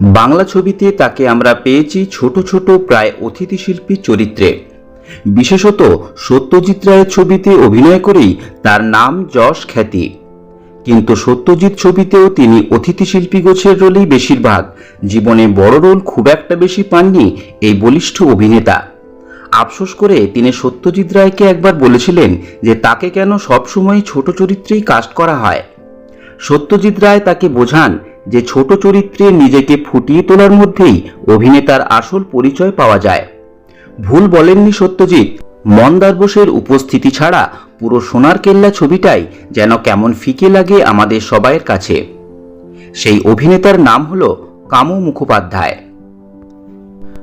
বাংলা ছবিতে তাকে আমরা পেয়েছি ছোট ছোট প্রায় অতিথি শিল্পী চরিত্রে। বিশেষত সত্যজিৎ রায়ের ছবিতে অভিনয় করেই তার নাম যশ খ্যাতি। কিন্তু সত্যজিৎ ছবিতেও তিনি অতিথি শিল্পী গোছের রোলেই বেশিরভাগ। জীবনে বড় রোল খুব একটা বেশি পাননি এই বলিষ্ঠ অভিনেতা। আফসোস করে তিনি সত্যজিৎ রায়কে একবার বলেছিলেন যে তাকে কেন সবসময় ছোট চরিত্রেই কাস্ট করা হয়। সত্যজিৎ রায় তাকে বোঝান যে ছোট চরিত্রে নিজেকে ফুটিয়ে তোলার মধ্যেই অভিনেতার আসল পরিচয় পাওয়া যায়। ভুল বলেননি সত্যজিৎ, মন্দার বোসের উপস্থিতি ছাড়া পুরো সোনার কেল্লা ছবিটাই যেন কেমন ফিকে লাগে আমাদের সবাইয়ের কাছে। সেই অভিনেতার নাম হল কামু মুখোপাধ্যায়।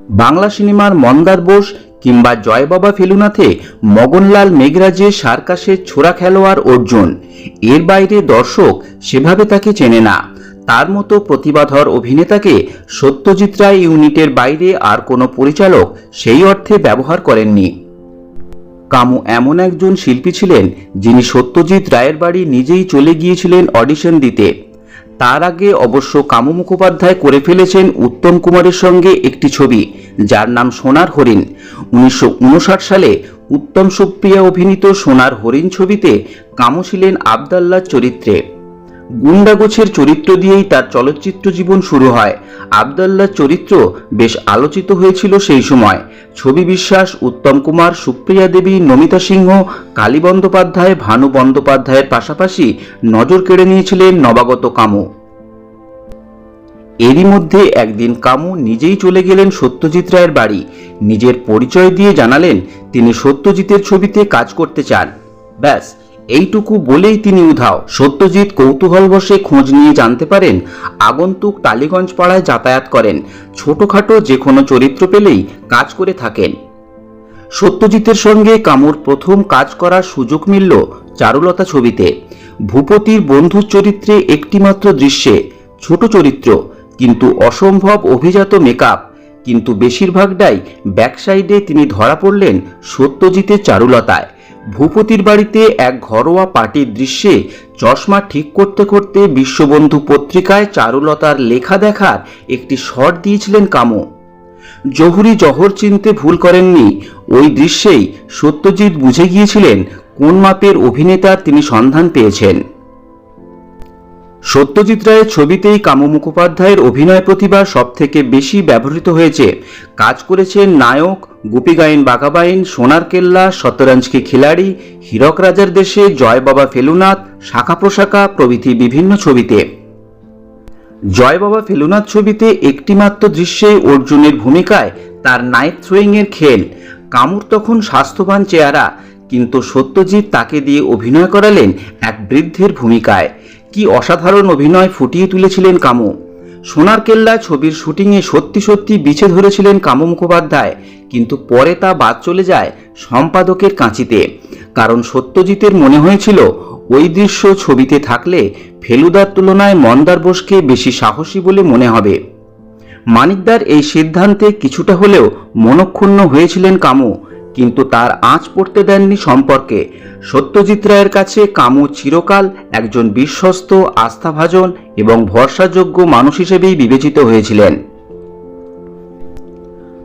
বাংলা সিনেমার মন্দার বোস কিংবা জয় বাবা ফেলুনাথে মগনলাল মেঘরাজের সার্কাসের ছোড়া খেলোয়াড় অর্জুন। এর বাইরে দর্শক সেভাবে তাকে চেনে না। তার মতো প্রতিভাধর অভিনেতাকে সত্যজিৎ রায় ইউনিটের বাইরে আর কোনো পরিচালক সেই অর্থে ব্যবহার করেননি। কামু এমন একজন শিল্পী ছিলেন যিনি সত্যজিৎ রায়ের বাড়ি নিজেই চলে গিয়েছিলেন অডিশন দিতে। তার আগে অবশ্য কামু মুখোপাধ্যায় করে ফেলেছেন উত্তম কুমারের সঙ্গে একটি ছবি, যার নাম সোনার হরিণ। উনিশশো উনষাট সালে উত্তম সুপ্রিয়া অভিনীত সোনার হরিণ ছবিতে কামু ছিলেন আবদাল্লার চরিত্রে। গুন্ডাগোছের চরিত্র দিয়েই তার চলচ্চিত্র জীবন শুরু হয়। আবদাল্লার চরিত্র বেশ আলোচিত হয়েছিল সেই সময়। ছবি বিশ্বাস, উত্তম কুমার, সুপ্রিয়া দেবী, নমিতা সিংহ, কালী বন্দ্যোপাধ্যায়, ভানু বন্দ্যোপাধ্যায়ের পাশাপাশি নজর কেড়ে নিয়েছিলেন নবাগত কামু। এরই মধ্যে একদিন কামু নিজেই চলে গেলেন সত্যজিৎ রায়ের বাড়ি। নিজের পরিচয় দিয়ে জানালেন তিনি সত্যজিতের ছবিতে কাজ করতে চান। ব্যাস এইটুকু বলেই তিনি উধাও। সত্যজিৎ কৌতূহলবশে খোঁজ নিয়ে জানতে পারেন, আগন্তুক টালিগঞ্জ পাড়ায় যাতায়াত করেন। ছোটখাটো যে কোনো চরিত্র পেলেই কাজ করে থাকেন। সত্যজিতের সঙ্গে কামুর প্রথম কাজ করার সুযোগ মিলল চারুলতা ছবিতে। ভূপতির বন্ধুর চরিত্রে একটিমাত্র দৃশ্যে, ছোট চরিত্র, কিন্তু অসম্ভব অভিজাত মেকআপ। কিন্তু বেশিরভাগটাই ব্যাকসাইডে তিনি ধরা পড়লেন সত্যজিতের চারুলতায়। ভূপতির বাড়িতে এক ঘরোয়া পার্টির দৃশ্যে চশমা ঠিক করতে করতে বিশ্ববন্ধু পত্রিকায় চারুলতার লেখা দেখার একটি শট দিয়েছিলেন কামো। জহুরি জহর চিনতে ভুল করেননি। ওই দৃশ্যেই সত্যজিৎ বুঝে গিয়েছিলেন কোন মাপের অভিনেতার তিনি সন্ধান পেয়েছেন। সত্যজিৎ রায়ের ছবিতেই কামু মুখোপাধ্যায়ের অভিনয় প্রতিভা সব থেকে বেশি ব্যবহৃত হয়েছে। কাজ করেছেন নায়ক, গোপীগাইন বাঘাবাইন, সোনার কেল্লা, শতরঞ্জকে খিলাড়ি, হীরক রাজার দেশে, জয় বাবা ফেলুনাথ, শাখা প্রশাখা প্রভৃতি বিভিন্ন ছবিতে। জয় বাবা ফেলুনাথ ছবিতে একটিমাত্র দৃশ্যে অর্জুনের ভূমিকায় তার নাইট থ্রোয়িং এর খেল। কামুর তখন স্বাস্থ্যবান চেহারা, কিন্তু সত্যজিৎ তাকে দিয়ে অভিনয় করালেন এক বৃদ্ধের ভূমিকায়। কি অসাধারণ অভিনয় ফুটিয়ে তুলেছিলেন কামু? সোনার কেল্লা ছবির শুটিংয়ে সত্যি সত্যি বিছে ধরেছিলেন কামু মুখোপাধ্যায়, কিন্তু পরে তা বাদ চলে যায় সম্পাদকের কাঁচিতে। কারণ সত্যজিতের মনে হয়েছিল, ওই দৃশ্য ছবিতে থাকলে ফেলুদার তুলনায় মন্দার বোসকে বেশি সাহসী বলে মনে হবে। মানিকদার এই সিদ্ধান্তে কিছুটা হলেও মনক্ষুণ্ণ হয়েছিলেন কামু কিন্তু তার আঁচ পড়তে দেননি সম্পর্কে। সত্যজিৎ রায়ের কাছে কামু চিরকাল একজন বিশ্বস্ত, আস্থাভাজন এবং ভরসাযোগ্য মানুষ হিসেবেই বিবেচিত হয়েছিলেন।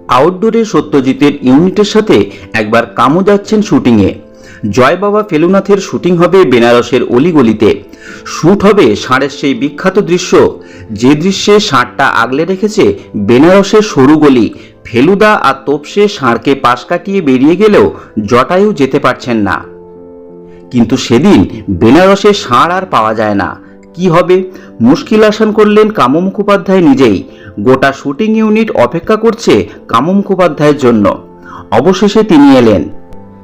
আউটডোরে সত্যজিতের ইউনিটের সাথে একবার কামু যাচ্ছেন শুটিংয়ে। জয় বাবা ফেলুনাথের শুটিং হবে বেনারসের অলিগলিতে। শ্যুট হবে ষাঁড়ের সেই বিখ্যাত দৃশ্য। যে দৃশ্যে ষাঁড়টা আগলে রেখেছে বেনারসের সরু গলি ফেলুদা আর তোপসে ষাঁড়কে পাশ কাটিয়ে বেরিয়ে গেলেও জটায়ু যেতে পারছেন না। কিন্তু সেদিন বেনারসে ষাঁড় আর পাওয়া যায় না। কি হবে? মুশকিল আসান করলেন কামু মুখোপাধ্যায় নিজেই। গোটা শুটিং ইউনিট অপেক্ষা করছে কামু মুখোপাধ্যায়ের জন্য। অবশেষে তিনি এলেন।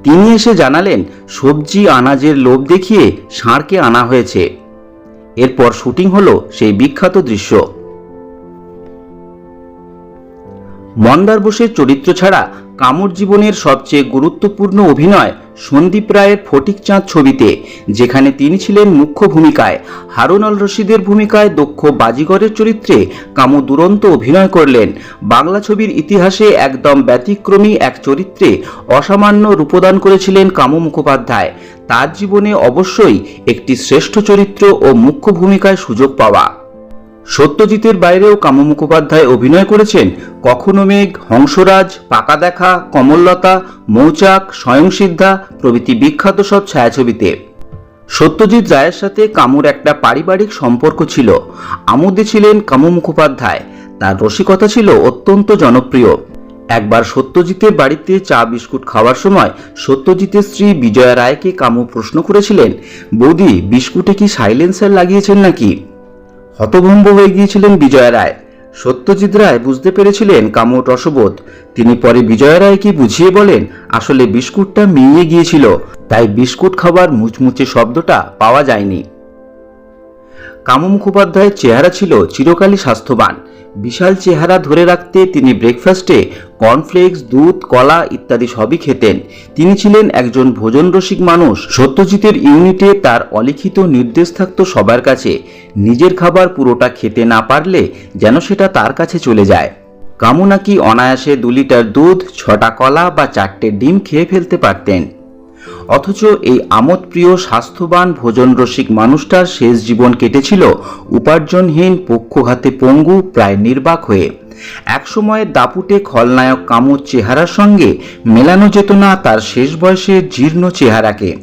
তিনি এসে জানালেন, সবজি আনাজের লোভ দেখিয়ে ষাঁড়কে আনা হয়েছে। এরপর শুটিং হলো সেই বিখ্যাত দৃশ্য। মন্দার বোসের চরিত্র ছাড়া কামুর জীবনের সবচেয়ে গুরুত্বপূর্ণ অভিনয় সন্দীপ রায়ের ফটিক চাঁদ ছবিতে, যেখানে তিনি ছিলেন মুখ্য ভূমিকায়। হারুন আল রশিদের ভূমিকায় দক্ষ বাজিগরের চরিত্রে কামু দুরন্ত অভিনয় করলেন। বাংলা ছবির ইতিহাসে একদম ব্যতিক্রমী এক চরিত্রে অসামান্য রূপদান করেছিলেন কামু মুখোপাধ্যায়। তার জীবনে অবশ্যই একটি শ্রেষ্ঠ চরিত্র ও মুখ্য ভূমিকায় সুযোগ পাওয়া। সত্যজিতের বাইরেও কামু মুখোপাধ্যায় অভিনয় করেছেন কখনো মেঘ, হংসরাজ, পাকা দেখা, কমললতা, মৌচাক স্বয়ংসিদ্ধা প্রভৃতি বিখ্যাত সব ছায়াছবিতে। সত্যজিৎ রায়ের সাথে কামুর একটা পারিবারিক সম্পর্ক ছিল। আমোদে ছিলেন কামু মুখোপাধ্যায়। তার রসিকতা ছিল অত্যন্ত জনপ্রিয়। একবার সত্যজিতের বাড়িতে চা বিস্কুট খাওয়ার সময় সত্যজিতের স্ত্রী বিজয়া রায়কে কামু প্রশ্ন করেছিলেন, বৌদি, বিস্কুটে কি সাইলেন্সার লাগিয়েছেন নাকি? হতভম্ব হয়ে গিয়েছিলেন বিজয় রায়। সত্যজিৎ রায় বুঝতে পেরেছিলেন কামট রসবোধ তিনি পরে বিজয় রায়কে বুঝিয়ে বলেন, আসলে বিস্কুটটা মিলিয়ে গিয়েছিল, তাই বিস্কুট খাবার মুচমুচে শব্দটা পাওয়া যায়নি। কামু মুখোপাধ্যায়ের চেহারা ছিল চিরকালই স্বাস্থ্যবান। বিশাল চেহারা ধরে রাখতে তিনি ব্রেকফাস্টে কর্নফ্লেক্স দুধ, কলা ইত্যাদি সবই খেতেন। তিনি ছিলেন একজন ভোজনরসিক মানুষ। সত্যজিতের ইউনিটে তার অলিখিত নির্দেশ থাকত সবার কাছে। নিজের খাবার পুরোটা খেতে না পারলে যেন সেটা তার কাছে চলে যায়। কামু নাকি অনায়াসে দু লিটার দুধ, ছটা কলা বা চারটে ডিম খেয়ে ফেলতে পারতেন। অথচ এই আমোদপ্রিয়, স্বাস্থ্যবান ভোজন রসিক মানুষটার শেষ জীবন কেটেছিল উপার্জনহীন, পক্ষঘাতে পঙ্গু, প্রায় নির্বাক হয়ে। একসময়ের দাপুটে খলনায়ক কামুর চেহারার সঙ্গে মেলানো যেত না তার শেষ বয়সে জীর্ণ চেহারাকে।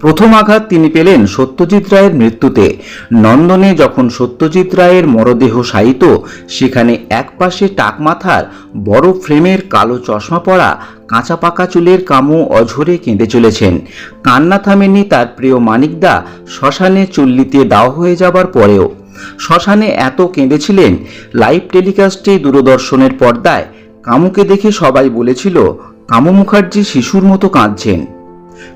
প্রথম আঘাত তিনি পেলেন সত্যজিৎ রায়ের মৃত্যুতে। নন্দনে যখন সত্যজিৎ রায়ের মরদেহ শায়িত সেখানে একপাশে টাকমাথার বড় ফ্রেমের কালো চশমা পরা কাঁচা পাকা চুলের কামু অঝরে কেঁদে চলেছেন। কান্না থামেনি তার প্রিয় মানিকদা, শ্মশানে চুল্লিতে দাও হয়ে যাবার পরেও। শ্মশানে এত কেঁদেছিলেন? লাইভ টেলিকাস্টে দূরদর্শনের পর্দায় কামুকে দেখে সবাই বলেছিল, কামু মুখার্জি শিশুর মতো কাঁদছেন।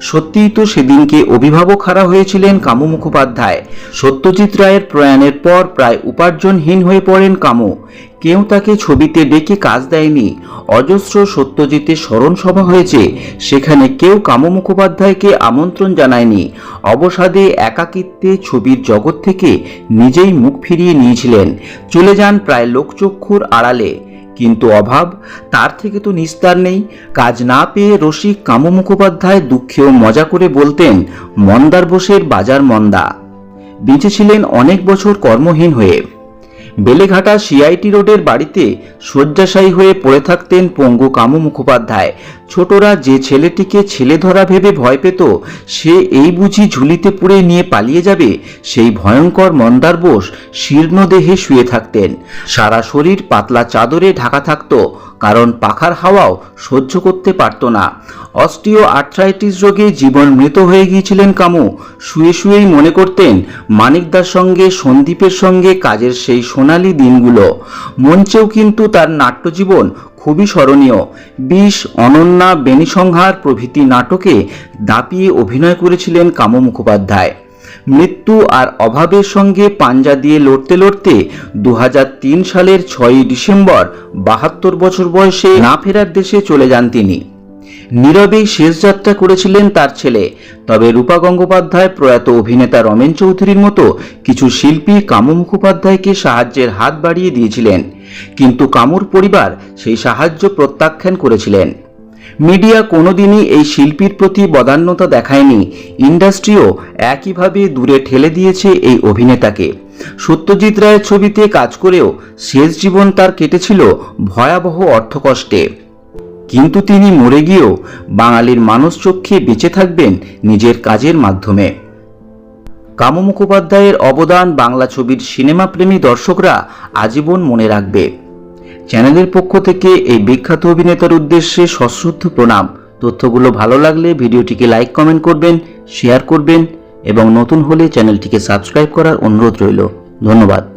সত্যিই তো সেদিনকে অভিভাবক হারা হয়েছিলেন কামু মুখোপাধ্যায়। সত্যজিৎ রায়ের প্রয়াণের পর প্রায় উপার্জনহীন হয়ে পড়েন কামু। কেউ তাকে ছবিতে ডেকে কাজ দেয়নি। অজস্র সত্যজিতের স্মরণ সভা হয়েছে। সেখানে কেউ কামু মুখোপাধ্যায়কে আমন্ত্রণ জানায়নি। অবসাদে একাকিত্বে ছবির জগৎ থেকে নিজেই মুখ ফিরিয়ে নিয়েছিলেন। চলে যান প্রায় লোকচক্ষুর আড়ালে। কিন্তু অভাব, তার থেকে তো নিস্তার নেই। কাজ না পেয়ে রসিক কামু মুখোপাধ্যায় দুঃখেও মজা করে বলতেন, মন্দার বোসের বাজার মন্দা। বেঁচেছিলেন অনেক বছর কর্মহীন হয়ে। বেলেঘাটা সিআইটি রোডের বাড়িতে শয্যাশায়ী হয়ে পড়ে থাকতেন পঙ্গু কামু মুখোপাধ্যায়। ছোটরা যে ছেলেটিকে ছেলে ধরা ভেবে ভয় পেত, সে এই বুঝি ঝুলিতে পুড়ে নিয়ে পালিয়ে যাবে, সেই ভয়ঙ্কর মন্দার বোস শীর্ণ দেহে শুয়ে থাকতেন। সারা শরীর পাতলা চাদরে ঢাকা থাকত কারণ পাখার হাওয়াও সহ্য করতে পারত না। অস্টিও আর্থ্রাইটিস রোগে জীবন মৃত হয়ে গিয়েছিলেন কামু। শুয়ে শুয়েই মনে করতেন মানিকদার সঙ্গে, সন্দীপের সঙ্গে কাজের সেই সোনালি দিনগুলো। মঞ্চেও কিন্তু তার নাট্যজীবন খুবই স্মরণীয়। বিষ, অনন্যা বেনিসংহার প্রভৃতি নাটকে দাপিয়ে অভিনয় করেছিলেন কামু মুখোপাধ্যায়। মৃত্যু আর অভাবের সঙ্গে পাঞ্জা দিয়ে লড়তে লড়তে দু হাজার তিন সালের ছয়ই ডিসেম্বর বাহাত্তর বছর বয়সে না ফেরার দেশে চলে যান তিনি। নীরবেই শেষ যাত্রা করেছিলেন তার ছেলে। তবে রূপা গঙ্গোপাধ্যায় প্রয়াত অভিনেতা রমেন চৌধুরীর মতো কিছু শিল্পী কামু মুখোপাধ্যায়কে সাহায্যের হাত বাড়িয়ে দিয়েছিলেন। কিন্তু কামুর পরিবার সেই সাহায্য প্রত্যাখ্যান করেছিলেন। মিডিয়া কোনোদিনই এই শিল্পীর প্রতি বদান্যতা দেখায়নি। ইন্ডাস্ট্রিও একইভাবে দূরে ঠেলে দিয়েছে এই অভিনেতাকে। সত্যজিৎ রায়ের ছবিতে কাজ করেও শেষ জীবন তার কেটেছিল ভয়াবহ অর্থকষ্টে। কিন্তু তিনি মরে গিয়েও বাঙালির মানুষ চক্ষে বেঁচে থাকবেন নিজের কাজের মাধ্যমে। কামু মুখোপাধ্যায়ের অবদান বাংলা ছবির সিনেমাপ্রেমী দর্শকরা আজীবন মনে রাখবে। চ্যানেলের পক্ষ থেকে এই বিখ্যাত অভিনেতার উদ্দেশ্যে সশ্রদ্ধ প্রণাম। তথ্যগুলো ভালো লাগলে ভিডিওটিকে লাইক, কমেন্ট করবেন, শেয়ার করবেন এবং নতুন হলে চ্যানেলটিকে সাবস্ক্রাইব করার অনুরোধ রইল। ধন্যবাদ।